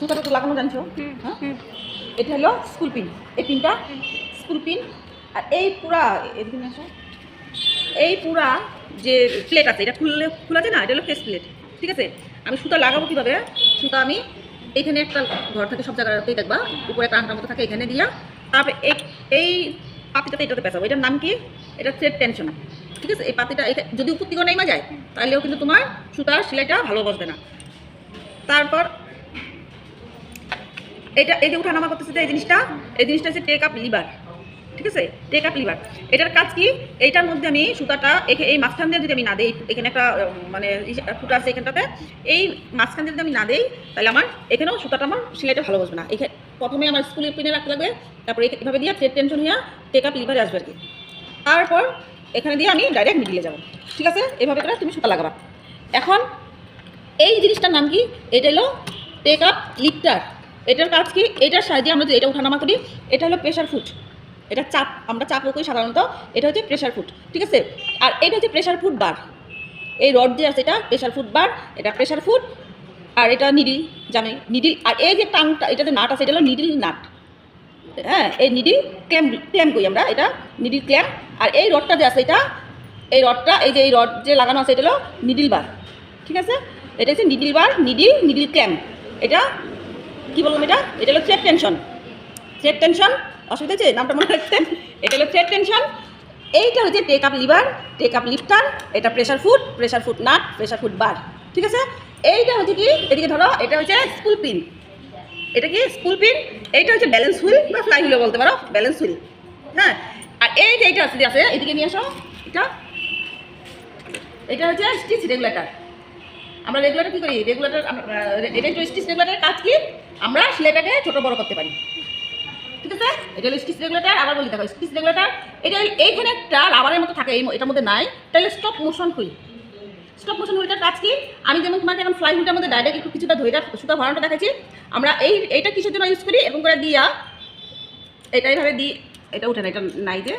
সুতাটা তো লাগানো জানছো? হ্যাঁ? এটা হলো স্কুল পিন। এই পিনটা স্কুল পিন। আর এই পুরা এদিকে আসো। এই পুরা যে প্লেট আছে এটা খুললে খোলা যায় না? এটা হলো ফেস প্লেট ঠিক আছে? আমি সুতা লাগাবো কীভাবে? সুতা আমি এখানে একটা ঘর থাকে সব জায়গাতেই দেখবা উপরে একটা আংটার মতো থাকে এখানে দিয়া। তারপরে এই পাতিটাতে এটাতে পেঁচাবো। এটার নাম কি? এটা থ্রেড টেনশন ঠিক আছে? এই পাতিটা এখা- যদি উপর দিকেও নেমা যায় তাহলেও কিন্তু তোমার সুতার সেলাইটা ভালো বসবে না। তারপর এটা, এই যে উঠানামা করতেছে যে এই জিনিসটা এই জিনিসটা হচ্ছে টেক আপ লিভার ঠিক আছে? টেক আপ লিভার এটার কাজ কি? এইটার মধ্যে আমি সুতাটা এই মাঝখান দিয়ে যদি আমি না দিই, এখানে একটা মানে ফুটা আছে এখানটাতে, এই মাঝখান দিয়ে যদি আমি না দিই, তাহলে আমার এখানেও সুতাটা আমার সেলাইটা ভালো বসবে না। এখানে প্রথমে আমার স্কুলের পিনে রাখতে লাগবে, তারপরে এভাবে দিয়ে ট্রেড টেনশন হয়ে টেক আপ লিভারে আসবে আর কি। তারপর এখানে দিয়ে আমি ডাইরেক্ট মিডিলে যাব, ঠিক আছে? এভাবে করে তুমি সুতা লাগাবা। এখন এই জিনিসটার নাম কি? এটা হলো টেক আপ লিফটার এটার কাজ কি? এটার সাহায্যে আমরা যে এটা ওঠানামা করি, এটা হলো প্রেশার ফুট এটা চাপ, আমরা চাপও করি সাধারণত, এটা হচ্ছে প্রেশার ফুট ঠিক আছে? আর এটা হচ্ছে প্রেশার ফুট বার এই রড যে আছে এটা প্রেশার ফুট বার এটা প্রেশার ফুট আর এটা নিডিল জানি নিডিল আর এই যে টাংটা, এটা যে নাট আছে, এটা হলো নিডিল নাট। হ্যাঁ এই নিডিল ক্ল্যাম ক্ল্যাম করি আমরা, এটা নিডিল ক্ল্যাম আর এই রডটা যে আছে এটা, এই রডটা এই যে এই রড যে লাগানো আছে, এটা হলো নিডিল বার ঠিক আছে? এটা হচ্ছে needle bar needle needle clamp এটা কি বললাম এটা? এটা হলো থ্রেড টেনশন। Thread tension? অসুবিধা আছে নামটা মনে রাখতেন এটা হলো থ্রেড টেনশন। এইটা হচ্ছে take up lever take up lifter এটা pressure foot pressure foot nut pressure foot bar ঠিক আছে? এইটা হচ্ছে কি? এদিকে ধরো, এটা হচ্ছে স্কুল পিন এটা কি? স্কুল পিন এইটা হচ্ছে ব্যালেন্স হুইল বা ফ্লাই হুইলও বলতে পারো ব্যালেন্স হুইল হ্যাঁ? আর এই যে এইটা আছে এদিকে নিয়ে আসো। এটা? এটা হচ্ছে স্টিচ রেগুলেটর আমরা রেগুলেটর কী করি? রেগুলেটর এটা স্টিচ রেগুলেটরের কাজ কি? আমরা সেলাইটাকে ছোটো বড় করতে পারি। ঠিক আছে? এটা হলো স্টিচ রেগুলেটর আবার বলি, দেখো স্টিচ রেগুলেটর এটা এইখানে একটা রাবারের মতো থাকে এটার মধ্যে নাই। তাহলে stop motion wheel. Stop motion হুইলটার কাজ কি? আমি যেমন তোমাকে এখন ফ্লাই হুইলটার মধ্যে ডাইরেক্ট একটু কিছুটা ধৈর্য, সুতা ভরানোটা দেখাচ্ছি। আমরা এই, এইটা কিসের জন্য ইউজ করি? এরকম করে দিয়া, এটা এইভাবে দিই এটা উঠে না, এটা নাই যে।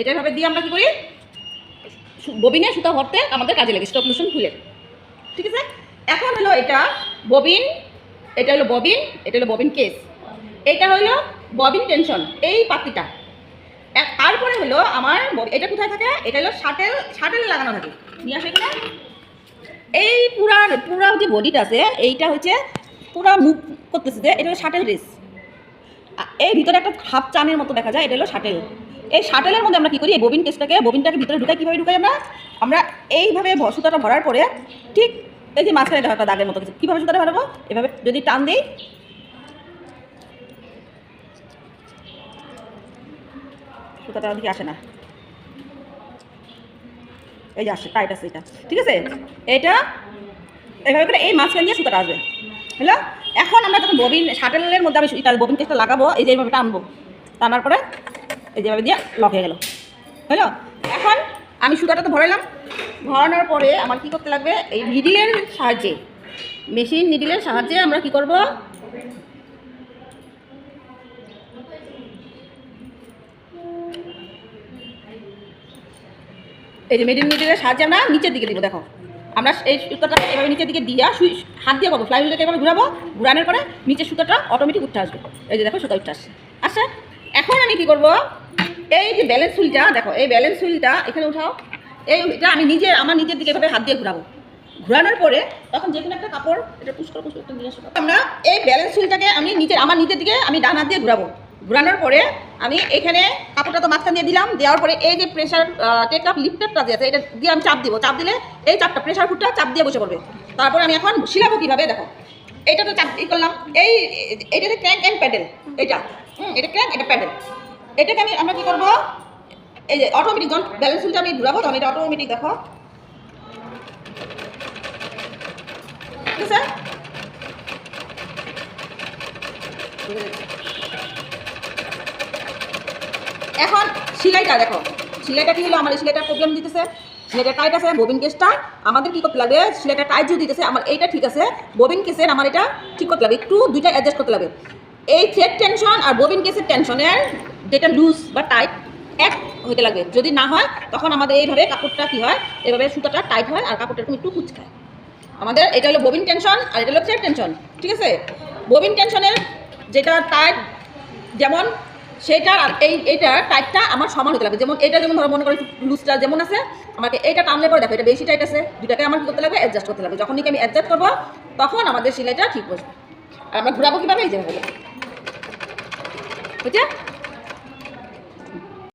এটা এইভাবে দিয়ে আমরা কি করি? ববিনে সুতা ভরতে আমাদের কাজে লাগে স্টপ মোশন হুইলের। ঠিক আছে? এখন হলো এটা ববিন, এটা হলো ববিন, এটা হলো ববিন কেস এটা হলো ববিন টেনশন এই পাতিটা তারপরে হলো আমার এটা কোথায় থাকে? এটা হলো শাটেল শাটেল লাগানো থাকে। নিয়ে আসো এখানে। এই পুরা পুরা যে বডিটা আছে, এইটা হচ্ছে পুরা মুভ করতেছে যে, এটা হলো শাটেল রেস। এই ভিতরে একটা হাফ চানের মতো দেখা যায়, এটা হলো শাটেল। এই শাটেলের মধ্যে আমরা কি করি? এই ববিন কেসটাকে ববিনটাকে ভিতরে ঢুকাই, কীভাবে ঢুকাই আমরা? আমরা এইভাবে সুতাটা ভরার পরে ঠিক এই যে মাঝখানে একটা দাগের মতো কিছু। কীভাবে সুতাটা ভরাবো? এভাবে যদি টান দিই। সুতাটা ওদিকে আসে না। এই যে আসে টাইট আছে এটা। ঠিক আছে? এটা এভাবে করে এই মাঝখান দিয়ে সুতাটা আসবে। হলো? এখন আমরা যখন ববিন শাটেলের মধ্যে আমি ববিন কেসটা লাগাবো, এই যে এইভাবে টানবো, টানার পরে এই যেভাবে দিয়ে লক হয়ে গেল। হলো? এখন আমি সুতাটা তো ভরাইলাম। ভরানোর পরে আমার কি করতে লাগবে? এই নিডিলের সাহায্যে মেশিন নিডিলের সাহায্যে আমরা কি করব? এই যে মেডিন নিডিলের সাহায্যে আমরা নিচের দিকে দিব, দেখো। আমরা এই সুতাটা এভাবে নিচের দিকে দিয়া সুই হাত দিয়ে পাবো ফ্লাইহুইলটাকে এভাবে ঘুরাবো, ঘুরানোর পরে নিচের সুতাটা অটোমেটিক উঠে আসবে। এই যে দেখো সুতা উঠতে আসছে। আচ্ছা এখন আমি কি করব? এই যে ব্যালেন্স হুইলটা দেখো, এই ব্যালেন্স হুইলটা এখানে উঠাও। এই এটা আমি নিজে, আমার নিজের দিকে এভাবে হাত দিয়ে ঘুরাবো। ঘোরানোর পরে তখন যে কোনো একটা কাপড়, এটা পুষ করে পুষ করে নিয়ে আসো। আমরা এই ব্যালেন্স হুইলটাকে আমি নিজের, আমার নিজের দিকে আমি ডান হাত দিয়ে ঘুরাবো। ঘোরানোর পরে আমি এখানে কাপড়টা তো মাঝখান দিয়ে দিলাম, দেওয়ার পরে এই যে প্রেশার টেক আপ লিফটারটা যে আছে, এটা দিয়ে আমি চাপ দিব। চাপ দিলে এই চাপটা প্রেশার ফুটটা চাপ দিয়ে বসে পড়বে। তারপর আমি এখন শিলাবো কীভাবে, দেখো। এইটা তো চাপ ই করলাম। এই, এইটাতে ক্র্যাঙ্ক অ্যান্ড প্যাডেল এটা হুম, এটা ক্র্যাঙ্ক এটা প্যাডেল এটাকে আমি, আমরা কী করব? এই যে অটোমেটিক যখন ব্যালেন্স আমি ঘুরাবো, তখন এটা অটোমেটিক দেখো। ঠিক আছে? এখন সিলাইটা দেখো। সিলাইটা কি হলো? আমার এই সিলাইটা প্রবলেম দিতেছে। সিলাইটা টাইট আছে ববিন কেসটা আমাদের কি করতে লাগে? সিলাইটা টাইট যদি দিতেছে, আমার এইটা ঠিক আছে। ববিন কেসের আমার এটা ঠিক করতে লাগে। একটু দুইটা অ্যাডজাস্ট করতে লাগবে এই থ্রেড টেনশন আর ববিন কেসের টেনশনের যেটা লুজ বা টাইট এক হইতে লাগে যদি না হয়, তখন আমাদের এইভাবে কাপড়টা কি হয়? এভাবে সুতাটা টাইট হয় আর কাপড়টা একটু কুচকায়। আমাদের এটা হলো ববিন টেনশন আর এটা হলো থ্রেড টেনশন ঠিক আছে? ববিন টেনশনের যেটা টাইট যেমন সেটার আর এই, এইটা টাইটটা আমার সমান হতে লাগবে। যেমন এটা যেমন ধরো মনে করি লুজটা যেমন আছে, আমাকে এইটা টানলে পরে দেখো এটা বেশি টাইট আছে দুটাকে আমার কি করতে লাগবে? অ্যাডজাস্ট করতে লাগবে। যখন আমি অ্যাডজাস্ট করব, তখন আমাদের সেলাইটা ঠিক বসবে আর আমরা ঘুরাবো কীভাবে? এই যেভাবে বুঝছে